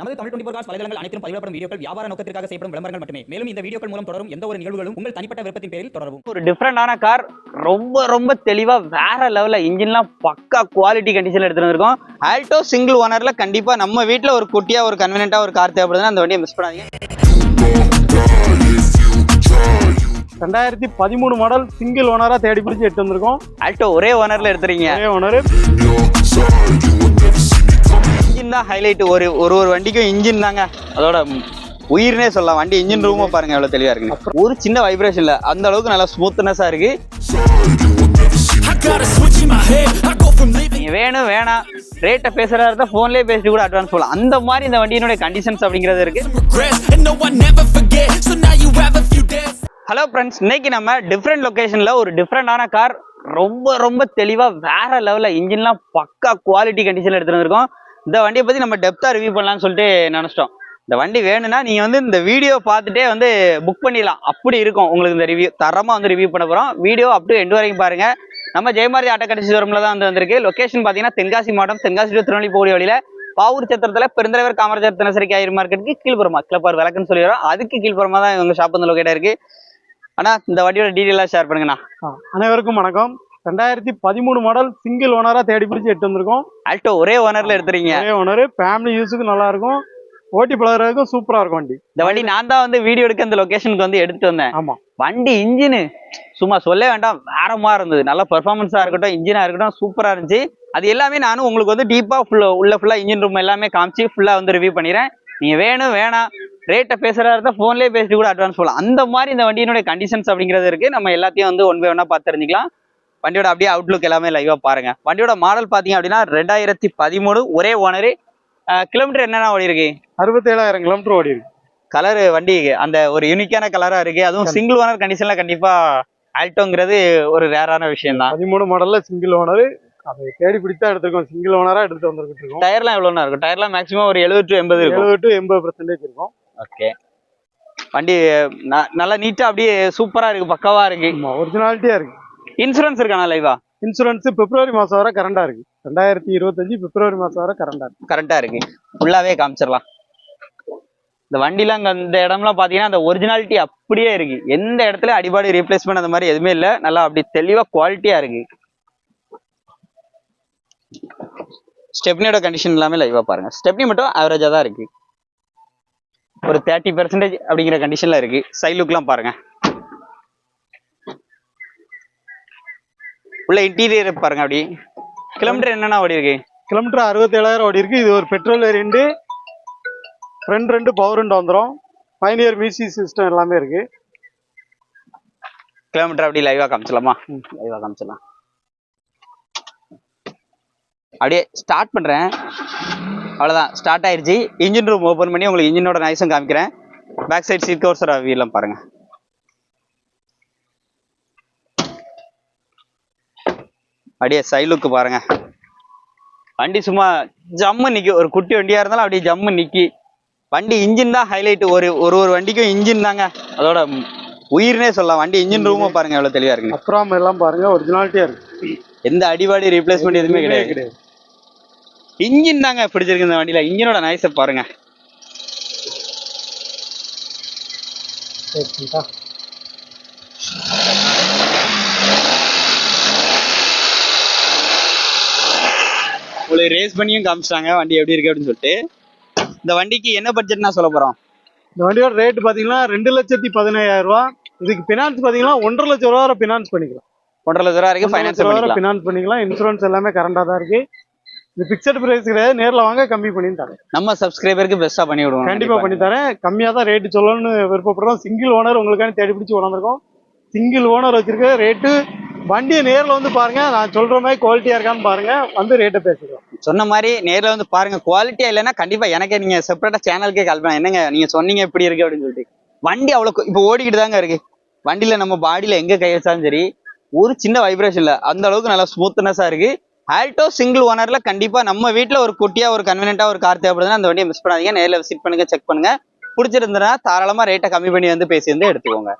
நமது Tamil twenty cos வலைதளங்கள் அனைத்தும் பதிவிடப்படும் வீடியோக்கள் வியாபார நோக்கத்திற்காக செய்யப்படும் விளம்பரங்கள் மட்டுமே. மேலும் இந்த வீடியோக்கள் மூலம் தொடரும் எந்த ஒரு நிகழ்வுகளும் உங்கள் தனிப்பட்ட விருப்பத்தின் பேரில் தொடரவும். ஒரு டிஃப்ரெண்டான கார் ரொம்ப ரொம்ப தெளிவா வேற லெவல்ல இன்ஜின்லாம் பக்கா குவாலிட்டி கண்டிஷன்ல எடுத்துட்டு வந்திருக்கோம் ஆல்டோ சிங்கிள் ஓனர்ல கண்டிப்பா நம்ம வீட்ல ஒரு குட்டியா ஒரு கன்வீனியன்ட்டா ஒரு கார் தேவைப்படுதுன்னா அந்த வண்டியை மிஸ் பண்ணாதீங்க. ரெண்டாயிரத்தி பதிமூணு மாடல் சிங்கிள் ஓனரா தேடி பிடிச்சி எடுத்து வந்திருக்கோம். ஆல்டோ ஒரே ஓனர்ல எடுத்துறீங்க ஒரே ஓனர் இன்ஜின் தான் ஹைலைட் ஒரு ஒரு ஒரு வண்டிக்கும் இன்ஜின் தாங்க. அதோட உயிர்னே சொல்லலாம். வண்டி இன்ஜின் ரூமும் பாருங்க எவ்வளவு தெளிவா இருக்கு. ஒரு சின்ன வைப்ரேஷன் இல்ல. அந்த அளவுக்கு நல்லா ஸ்மூத்னஸா இருக்கு. வேணும் வேணாம். ரேட்டை பேசுறதா இருந்தா போன்லயே பேசிட்டு கூட அட்வான்ஸ் போகலாம் அந்த மாதிரி இந்த வண்டியினுடைய கண்டிஷன்ஸ் அப்படிங்கிறது இருக்கு. ஹலோ ஃப்ரெண்ட்ஸ் இன்னைக்கு நம்ம டிஃப்ரெண்ட் லொகேஷன்ல ஒரு டிஃப்ரெண்டான கார் ரொம்ப ரொம்ப தெளிவா வேற லெவல்ல இன்ஜின்லாம் பக்கா குவாலிட்டி கண்டிஷன்ல எடுத்துட்டு வந்திருக்கோம். இந்த வண்டியை பற்றி நம்ம டெப்தா ரிவ்யூ பண்ணலாம்னு சொல்லிட்டு நினச்சிட்டோம். இந்த வண்டி வேணும்னா நீங்கள் வந்து இந்த வீடியோ பார்த்துட்டே வந்து புக் பண்ணிடலாம். அப்படி இருக்கும் உங்களுக்கு இந்த ரிவ்யூ தரமாக வந்து ரிவ்யூ பண்ண போகிறோம் வீடியோ அப் டு எண்டு வரைக்கும் பாருங்க. நம்ம ஜெயமாரி ஆட்டோ கடைசி தான் வந்து வந்திருக்கு. லொகேஷன் பார்த்தீங்கன்னா தென்காசி மாவட்டம் தென்காசி to திருநெல்வேலி போகிற வழியில பாவூர் சத்திரத்தில் பெருந்தலைவர் காமராஜர் தினசரி காய்கறி மார்க்கெட்டுக்கு கீழ்புறமா கிளப்பார் விளக்குன்னு சொல்லிடுறோம் அதுக்கு கீழ்புறமா தான் இவங்க ஷாப் வந்து லொக்கேட்டாக இருக்குது ஆனால் இந்த வண்டியோட டீட்டெயிலாக ஷேர் பண்ணுங்கண்ணா. அனைவருக்கும் வணக்கம். ரெண்டாயிரத்தி பதிமூணு மாடல் சிங்கிள் ஓனரா தேடி பிடிச்சி எடுத்து வந்திருக்கோம். ஆல்டோ ஒரே ஓனர்ல எடுத்துறீங்க. ஒரே ஓனர் ஃபேமிலி யூஸுக்கு நல்லா இருக்கும் ஓட்டி பழகிறதுக்கும் சூப்பரா இருக்கும் வண்டி. இந்த வண்டி நான் தான் வந்து வீடியோ எடுக்க இந்த லொகேஷனுக்கு வந்து எடுத்து வந்தேன். ஆமா. வண்டி இன்ஜினு சும்மா சொல்ல வேண்டாம் வேறமா இருந்தது. நல்ல பெர்ஃபார்மன்ஸா இருக்கட்டும் இன்ஜினா இருக்கட்டும் சூப்பரா இருந்துச்சு. அது எல்லாமே நானும் உங்களுக்கு வந்து டீப்பா ஃபுல்லா உள்ள ஃபுல்லா இன்ஜின் ரூம் எல்லாமே காமிச்சு ஃபுல்லா வந்து ரிவ்யூ பண்ணிடுறேன். நீங்க வேணும் வேணாம் ரேட்டை பேசுறதா இருந்தா போன்லயே பேசிட்டு கூட அட்வான்ஸ் போகலாம் அந்த மாதிரி இந்த வண்டியினுடைய கண்டிஷன்ஸ் அப்படிங்கிறது இருக்கு. நம்ம எல்லாத்தையும் வந்து ஒன் பை ஒன்னா பார்த்து தெரிஞ்சுக்கலாம். வண்டியோட அப்படியே அவுட்லுக் எல்லாமே லைவா பாருங்க. வண்டியோட மாடல் பாத்தீங்க அப்படின்னா ரெண்டாயிரத்தி பதிமூணு ஒரே ஓனரு கிலோமீட்டர் என்னென்ன ஓடி இருக்கு? அறுபத்தேழாயிரம் கிலோமீட்டர் ஓடி இருக்கு. கலர் வண்டி அந்த ஒரு யூனிக்கான கலரா இருக்கு. அதுவும் சிங்கிள் ஓனர் கண்டிஷன்ல கண்டிப்பா ஆல்டோங்கிறது ஒரு ரேரான விஷயம் தான் பதிமூணு மாடல்ல சிங்கிள் ஓனர் அதை தேடி பிடிச்சா எடுத்திருக்கோம். சிங்கிள் ஓனரா எடுத்து வந்திருக்கிட்டு இருக்கோம். டயர்லாம் எவ்வளோனா இருக்கும்? டயர்லாம் மேக்ஸிமம் ஒரு எழுபது டு எண்பது இருக்கும். எழுபது டு எண்பது பர்சன்டேஜ் இருக்கும். ஓகே வண்டி நல்லா நீட்டா அப்படியே சூப்பரா இருக்கு பக்காவா இருக்கு. ஆமா ஒரிஜினாலிட்டியா இருக்கு. இன்சூரன்ஸ் இருக்கானா லைவா இன்சூரன்ஸ் பிப்ரவரி மாசம் வரை கரண்டா இருக்கு. ரெண்டாயிரத்தி இருபத்தஞ்சு பிப்ரவரி மாசம் வரை கரண்டா இருக்கு. கரெக்டா இருக்கு. ஃபுல்லாவே காமிச்சிடலாம். இந்த வண்டிலாம் அங்க இந்த இடம்லாம் பாத்தீங்கன்னா அந்த ஒரிஜினாலிட்டி அப்படியே இருக்கு. எந்த இடத்துல அடிபாடு ரீப்ளேஸ்மெண்ட் அந்த மாதிரி எதுவுமே இல்ல. நல்லா அப்படி தெளிவா குவாலிட்டியா இருக்கு. ஸ்டெப்னியோட கண்டிஷன் எல்லாமே லைவா பாருங்க. ஸ்டெப்னி மட்டும் ஆவரேஜா தான் இருக்கு. ஒரு தேர்ட்டி பெர்சன்டேஜ் அப்படிங்கிற கண்டிஷன்ல இருக்கு. சைட் லுக்லாம் பாருங்க. உள்ள இன்டீரியர் பாருங்க அப்படி. கிலோமீட்டர் என்னென்ன ஓடி இருக்கு? கிலோமீட்டர் அறுபத்தேழாயிரம் ஓடி இருக்கு. இது ஒரு பெட்ரோல் வேரியண்ட் ஃப்ரண்ட் ரெண்டு பவர் ரெண்டு வந்துடும் பைனியர் மியூசிக் சிஸ்டம் எல்லாமே இருக்கு. கிலோமீட்டர் அப்படி லைவா காமிச்சலாமா லைவா காமிச்சலாம் அப்படியே ஸ்டார்ட் பண்றேன். அவ்வளவுதான். ஸ்டார்ட் ஆயிருச்சு. இன்ஜின் ரூம் ஓபன் பண்ணி உங்களுக்கு இன்ஜினோட நைஸும் காமிக்கிறேன். பேக் சைடு சீட் கவர்ஸோட வீலாம் பாருங்க. அப்படியே சைலுக்கு பாருங்க. வண்டி சும்மா ஜம்மு நிக்கி. ஒரு குட்டி வண்டியா இருந்தாலும் அப்படியே ஜம்மு நிக்கி. வண்டி இன்ஜின் தான் ஹைலைட் ஒரு ஒரு ஒரு வண்டிக்கும் இன்ஜின் தாங்க. அதோட உயிர்னே சொல்லலாம். வண்டி இன்ஜின் ரூமா பாருங்க எவ்வளவு தெளிவா இருக்கு அப்புறம் எல்லாம் பாருங்க ஒரிஜினாலிட்டியா இருக்கு. எந்த அடிபாடி ரீப்ளேஸ்மெண்ட் எதுவுமே கிடையாது. கிடையாது. இன்ஜின் தாங்க பிடிச்சிருக்கு இந்த வண்டியில. இன்ஜினோட நைஸை பாருங்க. உங்களுக்கு ரேஸ் பண்ணியும் காமிச்சிட்டாங்க. வண்டி எப்படி இருக்கு அப்படின்னு சொல்லிட்டு. இந்த வண்டிக்கு என்ன பட்ஜெட் நான் சொல்ல போறோம்? இந்த வண்டியோட ரேட் பாத்தீங்கன்னா ரெண்டு லட்சத்தி பதினாயிரம் ரூபா. இதுக்கு பினான்ஸ் பாத்தீங்கன்னா ஒன்றரை லட்சம் ரூபா வரை பினான்ஸ் பண்ணிக்கலாம். ஒன்றரை லட்ச ரூபா இருக்கு ஃபைனான்ஸ் பண்ணிக்கலாம். பினான்ஸ் பண்ணிக்கலாம். இன்சூரன்ஸ் எல்லாமே கரண்டா தான் இருக்கு. இது பிக்சட் பிரைஸ் கிடையாது. நேர்ல வாங்க கம்மி பண்ணி தரேன். நம்ம சப்ஸ்கிரைபருக்கு பெஸ்டா பண்ணி விடுவோம். கண்டிப்பா பண்ணி தரேன். கம்மியா தான் ரேட்டு சொல்லணும்னு விருப்பப்படுறோம். சிங்கிள் ஓனர் உங்களுக்கான தேடி பிடிச்சி உணர்ந்திருக்கோம் சிங்கிள் ஓனர் வச்சிருக்க ரேட்டு வண்டியை நேரில் வந்து பாருங்க. நான் சொல்ற மாதிரி குவாலிட்டியா இருக்கான்னு பாருங்க. வந்து ரேட்டை பேசிக்கலாம் சொன்ன மாதிரி நேரில் வந்து பாருங்க. குவாலிட்டியா இல்லைன்னா கண்டிப்பா எனக்கே நீங்க செப்பரேட்டா சேனலுக்கே கால் பண்ண என்னங்க நீங்க சொன்னீங்க எப்படி இருக்கு அப்படின்னு சொல்லிட்டு. வண்டி அவ்வளோ இப்போ ஓடிக்கிட்டு தாங்க இருக்கு. வண்டியில நம்ம பாடியில எங்க கை வச்சாலும் சரி ஒரு சின்ன வைப்ரேஷன் இல்லை அந்த அளவுக்கு நல்லா ஸ்மூத்னஸா இருக்கு. ஆல்டோ சிங்கிள் ஓனர்ல கண்டிப்பா நம்ம வீட்டில் ஒரு குட்டியா ஒரு கன்வீனியன்ட்டா ஒரு கார் தேவைப்படுதுன்னா அந்த வண்டியை மிஸ் பண்ணாதீங்க. நேரில் விசிட் பண்ணுங்க செக் பண்ணுங்க. பிடிச்சிருந்ததுன்னா தாராளமா ரேட்டை கம்மி பண்ணி வந்து பேசி வந்து எடுத்துக்கோங்க.